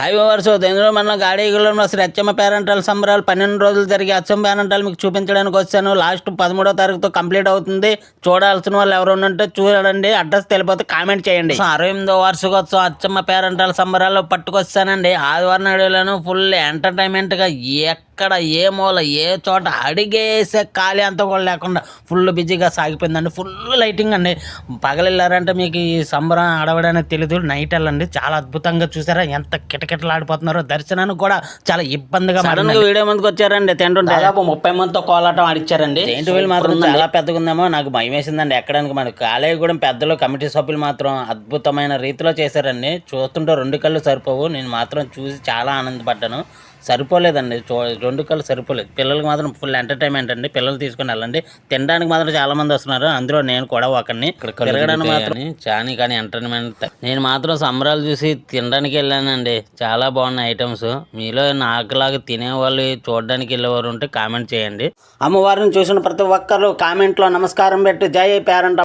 Highway హైవేవర్స్ ఇందులో మన గాడీగూడెంలో Shri Achamma parental సంబరాలు పన్నెండు రోజులు జరిగే అచ్చమ్మ పేరెంటల్ మీకు చూపించడానికి వచ్చాను. లాస్ట్ పదమూడో తారీఖుతో కంప్లీట్ అవుతుంది. చూడాల్సిన వాళ్ళు ఎవరు ఉంటే చూడండి. అడ్రస్ తెలిపోతే కామెంట్ చేయండి. అరవై ఎనిమిదో వార్షికోత్సవం అచ్చమ్మ పేరెంటల్ సంబరాలు పట్టుకొచ్చానండి. ఆదివారం నాడులను ఫుల్ ఎంటర్టైన్మెంట్గా ఎక్క ఎక్కడ ఏ మూల ఏ చోట అడిగేసే ఖాళీ అంతా కూడా లేకుండా ఫుల్ బిజీగా సాగిపోయిందండి. ఫుల్ లైటింగ్ అండి. పగలెళ్ళారంటే మీకు ఈ సంబరం ఆడవడానికి తెలియదు నైట్ వెళ్ళండి. చాలా అద్భుతంగా చూసారా? ఎంత కిటకిటలాడిపోతున్నారో. దర్శనానికి కూడా చాలా ఇబ్బందిగా సడన్గా వీడియో ముందుకు వచ్చారండి. తింటుంటే దాదాపు ముప్పై మందితో కోలాటం ఆడిచ్చారండి. ఏంటి వీళ్ళు మాత్రం చాలా పెద్దగా ఉందేమో నాకు భయం వేసిందండి ఎక్కడానికి. మనకు కాలేయగూడెం పెద్దలు కమిటీ సభ్యులు మాత్రం అద్భుతమైన రీతిలో చేశారండి. చూస్తుంటే రెండు కళ్ళు సరిపోవు. నేను మాత్రం చూసి చాలా ఆనందపడ్డాను. సరిపోలేదండి. చూ రెండు కళ్ళు సరిపోలేదు. పిల్లలకి మాత్రం ఫుల్ ఎంటర్టైన్మెంట్ అండి. పిల్లలు తీసుకొని వెళ్ళండి. తినడానికి మాత్రం చాలా మంది వస్తున్నారు. అందులో నేను కూడా ఒకరిని తిరగడానికి మాత్రం చాని కానీ ఎంటర్టైన్మెంట్ నేను మాత్రం సంబరాలు చూసి తినడానికి వెళ్ళానండి. చాలా బాగున్నాయి ఐటమ్స్ మీలో నాకులాగా తినేవాళ్ళు చూడడానికి వెళ్ళేవారు ఉంటే కామెంట్ చేయండి. అమ్మవారిని చూసిన ప్రతి ఒక్కరు కామెంట్లో నమస్కారం పెట్టి జై పేరెంట్